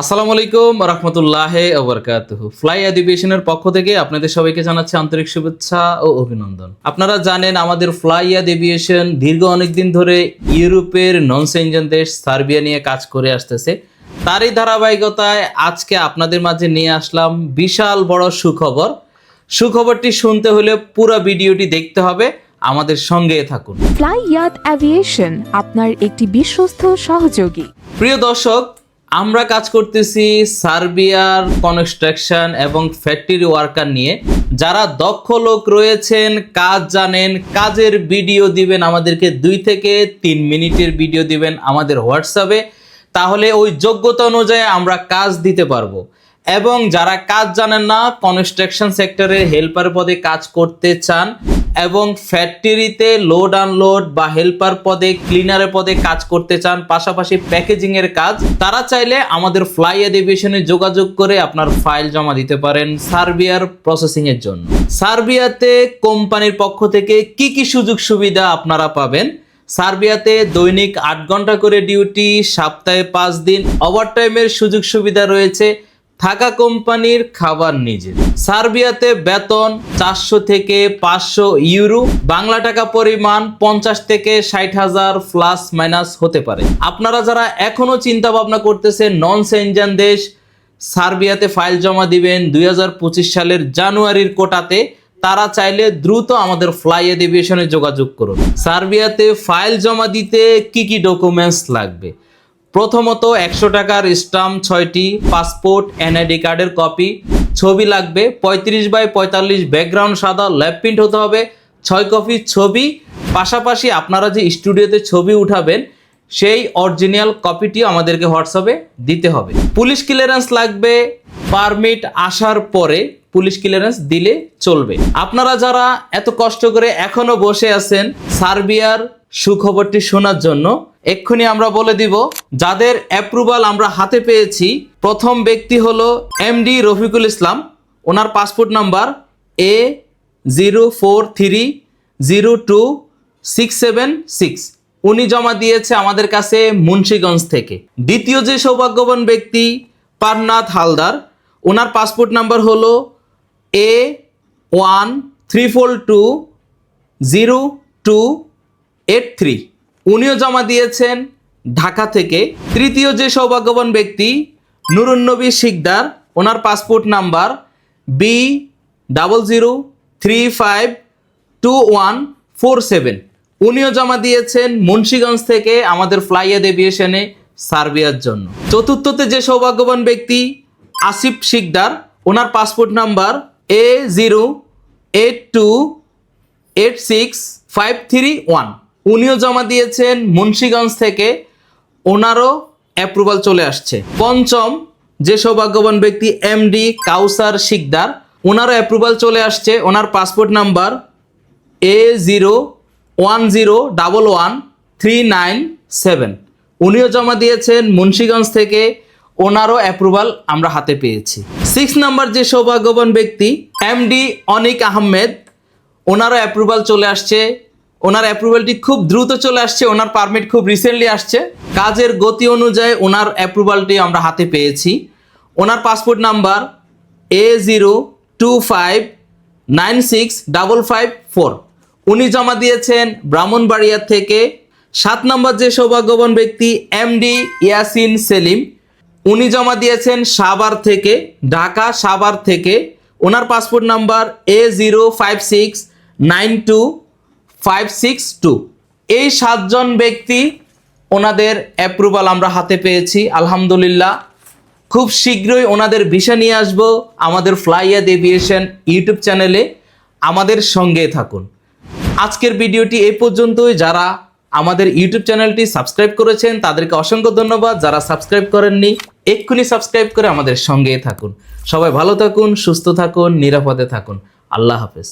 আসসালামু আলাইকুম রহমতুল্লাহ ওবরকাতুহ ফ্লাই এডুকেশনের পক্ষ থেকে আপনাদের সবাইকে জানাচ্ছি আন্তরিক শুভেচ্ছা ও অভিনন্দন। আপনারা জানেন আমাদের ফ্লাই এভিয়েশন দীর্ঘ অনেকদিন ধরে ইউরোপের নন সেঞ্জেন দেশ সার্বিয়া নিয়ে কাজ করে আসতেছে। তারই ধারাবাহিকতায় আজকে আপনাদের মাঝে নিয়ে আসলাম বিশাল বড় সুখবর। সুখবরটি শুনতে হলে পুরো ভিডিওটি দেখতে হবে। আমাদের সঙ্গে থাকুন। ফ্লাই ইয়াত অ্যাভিয়েশন আপনার একটি বিশ্বস্ত সহযোগী। প্রিয় দর্শক আমরা কাজ করতেছি সার্বিয়ার কনস্ট্রাকশন এবং ফ্যাক্টরি ওয়ার্কার নিয়ে। যারা দক্ষ লোক রয়েছেন, কাজ জানেন, কাজের ভিডিও দিবেন আমাদেরকে দুই থেকে তিন মিনিটের ভিডিও দিবেন আমাদের হোয়াটসঅ্যাপে, তাহলে ওই যোগ্যতা অনুযায়ী আমরা কাজ দিতে পারব। এবং যারা কাজ জানেন না, কনস্ট্রাকশন সেক্টরে হেল্পার পদে কাজ করতে চান এবং ফ্যাক্টরিতে লোড আনলোড বা হেল্পার পদে, ক্লিনারের পদে কাজ করতে চান, পাশাপাশি প্যাকেজিং এর কাজ, তারা চাইলে আমাদের ফ্লাই এডিভিশনে যোগাযোগ করে আপনার ফাইল জমা দিতে পারেন সার্বিয়ার প্রসেসিং এর জন্য। সার্বিয়াতে কোম্পানির পক্ষ থেকে কি কি সুযোগ সুবিধা আপনারা পাবেন? সার্বিয়াতে দৈনিক আট ঘণ্টা করে ডিউটি, সপ্তাহে পাঁচ দিন, ওভারটাইমের সুযোগ সুবিধা রয়েছে। থাকা কোম্পানির খাবার নিজে। সার্বিয়াতে বেতন চারশো থেকে পাঁচশো ইউরো, বাংলা টাকা পরিমাণ পঞ্চাশ থেকে ষাট হাজার প্লাস মাইনাস হতে পারে। আপনারা যারা এখনও চিন্তা ভাবনা করতেছেন নন সেনজান দেশ, সার্বিয়াতে ফাইল জমা দিবেন দুই হাজার পঁচিশ সালের জানুয়ারির কোটাতে, তারা চাইলে দ্রুত আমাদের ফ্লাই এডিভিশনে যোগাযোগ করুন। সার্বিয়াতে ফাইল জমা দিতে কি কি ডকুমেন্টস লাগবে? প্রথমত একশো টাকার স্টাম্প ছয়টি পাসপোর্ট, এনআইডি কার্ডের কপি, ছবি লাগবে, পঁয়ত্রিশ বাই পঁয়তাল্লিশ ব্যাকগ্রাউন্ড সাদা, ল্যাব প্রিন্ট হতে হবে, ছয় কপি ছবি, পাশাপাশি আপনারা যে স্টুডিওতে ছবি উঠাবেন, সেই অরিজিনাল কপিটি আমাদেরকে হোয়াটসঅ্যাপে দিতে হবে। পুলিশ ক্লিয়ারেন্স লাগবে, পারমিট আসার পরে পুলিশ ক্লিয়ারেন্স দিলে চলবে। আপনারা যারা এত কষ্ট করে এখনও বসে আছেন, সার্বিয়ার সুখবরটি শোনার জন্য এক্ষুনি আমরা বলে দিব, যাদের অ্যাপ্রুভাল আমরা হাতে পেয়েছি, প্রথম ব্যক্তি হলো MD Rafiqul Islam. Owner passport number A zero four three zero two six seven six উনি জমা দিয়েছে আমাদের কাছে মুন্সীগঞ্জ থেকে। দ্বিতীয় যে সৌভাগ্যবান ব্যক্তি, পারনাথ হালদার। ওনার পাসপোর্ট নাম্বার হলো A one three four two zero two eight three উনিও জমা দিয়েছেন। ঢাকা থেকে তৃতীয় যে সৌভাগ্যবান ব্যক্তি, নুরুন্নবী শিকদার, ওনার passport number B double zero three five two one four seven উনিও জমা দিয়েছেন মুন্সীগঞ্জ থেকে আমাদের ফ্লাইয়াদ এভিয়েশনে সার্বিয়ার জন্য। চতুর্থতে যে সৌভাগ্যবান ব্যক্তি, আসিফ শিকদার, ওনার passport number A zero eight two eight six five three one উনিও জমা দিয়েছেন, মুন্সীগঞ্জ থেকে ওনারও অ্যাপ্রুভাল চলে আসছে। পঞ্চম যে সৌভাগ্যবান ব্যক্তি এমডি কাউসার শিকদার, ওনারও অ্যাপ্রুভাল চলে আসছে। ওনার passport number A zero one zero double one three nine seven উনিও জমা দিয়েছেন, মুন্সীগঞ্জ থেকে ওনারও অ্যাপ্রুভাল আমরা হাতে পেয়েছি। সিক্স নাম্বার যে সৌভাগ্যবান ব্যক্তি এমডি অনিক আহমেদ, ওনারও অ্যাপ্রুভাল চলে আসছে। ওনার অ্যাপ্রুভালটি খুব দ্রুত চলে আসছে, ওনার পারমিট খুব রিসেন্টলি আসছে। কাজের গতি অনুযায়ী ওনার অ্যাপ্রুভালটি আমরা হাতে পেয়েছি। ওনার passport number A zero two five nine six double five four উনি জমা দিয়েছেন ব্রাহ্মণবাড়িয়া থেকে। সাত নম্বর যে সৌভাগ্যবান ব্যক্তি এমডি ইয়াসিন সেলিম। উনি জমা দিয়েছেন সাভার থেকে, ঢাকা সাভার থেকে। ওনার passport number A zero five six nine two five six two এই সাতজন ব্যক্তি ওনাদের অ্যাপ্রুভাল আমরা হাতে পেয়েছি, আলহামদুলিল্লাহ। খুব শীঘ্রই ওনাদের ভিসা নিয়ে আসব আমাদের ফ্লাইয়াদ এভিয়েশন ইউটিউব চ্যানেলে। আমাদের সঙ্গে থাকুন। আজকের ভিডিওটি এই পর্যন্তই। যারা আমাদের ইউটিউব চ্যানেলটি সাবস্ক্রাইব করেছেন, তাদেরকে অসংখ্য ধন্যবাদ। যারা সাবস্ক্রাইব করেননি, এক্ষুনি সাবস্ক্রাইব করে আমাদের সঙ্গে থাকুন। সবাই ভালো থাকুন, সুস্থ থাকুন, নিরাপদে থাকুন। আল্লাহ হাফেজ।